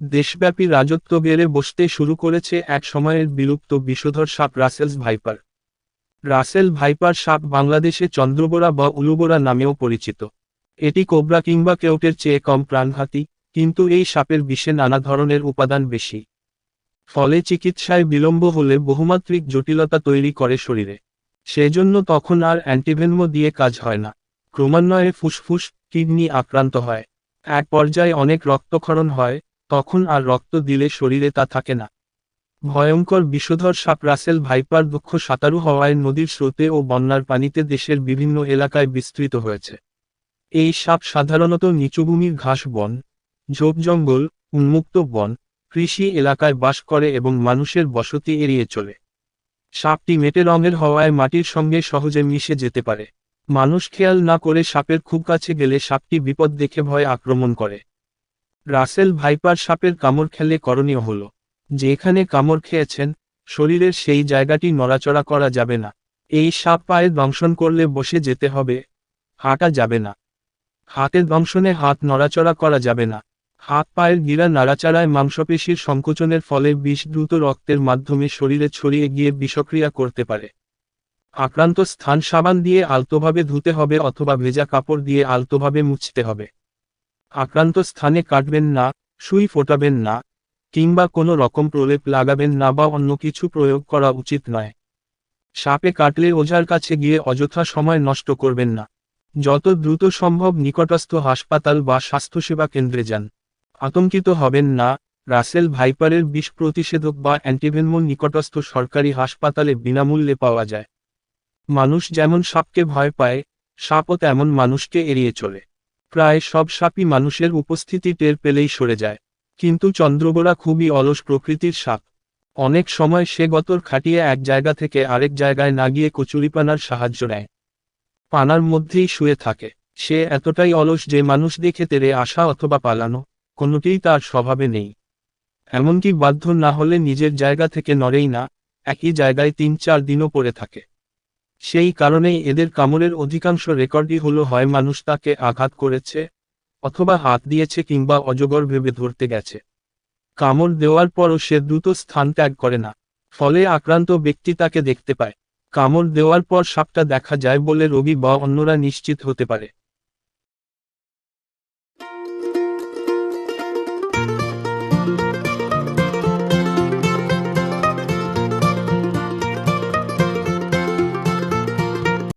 দেশব্যাপী রাজত্ব বেড়ে বসতে শুরু করেছে এক সময়ের বিলুপ্ত বিষধর সাপ রাসেলস ভাইপার। রাসেল ভাইপার সাপ বাংলাদেশে চন্দ্রবোরা বা উলুবোরা নামেও পরিচিত। এটি কোবরা কিংবা কেউটের চেয়ে কম প্রাণঘাতী, কিন্তু এই সাপের বিষে নানা ধরনের উপাদান বেশি। ফলে চিকিৎসায় বিলম্ব হলে বহুমাত্রিক জটিলতা তৈরি করে শরীরে। সেজন্য তখন আর অ্যান্টিভেনমো দিয়ে কাজ হয় না। ক্রমান্বয়ে ফুসফুস, কিডনি আক্রান্ত হয়। এক পর্যায়ে অনেক রক্তক্ষরণ হয় তখন আর রক্ত দিলে শরীরে তা থাকে না। ভয়ঙ্কর বিষধর সাপ রাসেল ভাইপার দুঃখ সাঁতারু হওয়ায় নদীর স্রোতে ও বন্যার পানিতে দেশের বিভিন্ন এলাকায় বিস্তৃত হয়েছে। এই সাপ সাধারণত নিচুভূমির ঘাস বন, ঝোপ জঙ্গল, উন্মুক্ত বন, কৃষি এলাকায় বাস করে এবং মানুষের বসতি এড়িয়ে চলে। সাপটি মেটে রঙের হওয়ায় মাটির সঙ্গে সহজে মিশে যেতে পারে। মানুষ খেয়াল না করে সাপের খুব কাছে গেলে সাপটি বিপদ দেখে ভয় আক্রমণ করে। রাসেল ভাইপার সাপের কামড় খেলে করণীয় হল। যেখানে কামড় খেয়েছেন, শরীরের সেই জায়গাটি নড়াচড়া করা যাবে না। এই সাপ পায়ে দংশন করলে বসে যেতে হবে, হাঁটা যাবে না। হাতের দংশনে হাত নড়াচড়া করা যাবে না। হাত পায়ের গিরা নাড়াচাড়ায় মাংসপেশির সংকোচনের ফলে বিষ দ্রুত রক্তের মাধ্যমে শরীরে ছড়িয়ে গিয়ে বিষক্রিয়া করতে পারে। আক্রান্ত স্থান সাবান দিয়ে আলতোভাবে ধুতে হবে অথবা ভেজা কাপড় দিয়ে আলতোভাবে মুছতে হবে। আক্রান্ত স্থানে কাটবেন না, সুই ফোটাবেন না, কিংবা কোনো রকম প্রলেপ লাগাবেন না বা অন্য কিছু প্রয়োগ করা উচিত নয়। সাপে কাটলে ওঝার কাছে গিয়ে অযথা সময় নষ্ট করবেন না। যত দ্রুত সম্ভব নিকটস্থ হাসপাতাল বা স্বাস্থ্যসেবা কেন্দ্রে যান। আতঙ্কিত হবেন না, রাসেল ভাইপারের বিষ প্রতিষেধক বা অ্যান্টিভেনমো নিকটস্থ সরকারি হাসপাতালে বিনামূল্যে পাওয়া যায়। মানুষ যেমন সাপকে ভয় পায়, সাপও তেমন মানুষকে এড়িয়ে চলে। প্রায় সব সাপই মানুষের উপস্থিতি টের পেলেই সরে যায়। কিন্তু চন্দ্রবোরা খুবই অলস প্রকৃতির সাপ। অনেক সময় সে গতর খাটিয়ে এক জায়গা থেকে আরেক জায়গায় না গিয়ে কচুরিপানার সাহায্য নেয়। পানার মধ্যেই শুয়ে থাকে। সে এতটাই অলস যে মানুষ দেখে তেরে আসা অথবা পালানো কোনোটিই তার স্বভাবে নেই। এমনকি বাধ্য না হলে নিজের জায়গা থেকে নড়েই না, একই জায়গায় তিন চার দিনও পড়ে থাকে। সেই কারণেই এদের কামড়ের অধিকাংশ রেকর্ডই হলো হয় মানুষ তাকে আঘাত করেছে, অথবা হাত দিয়েছে কিংবা অজগর ভেবে ধরতে গেছে। কামড় দেওয়ার পরও সে দ্রুত স্থান ত্যাগ করে না, ফলে আক্রান্ত ব্যক্তি তাকে দেখতে পায়। কামড় দেওয়ার পর সাপটা দেখা যায় বলে রোগী বা অন্যরা নিশ্চিত হতে পারে।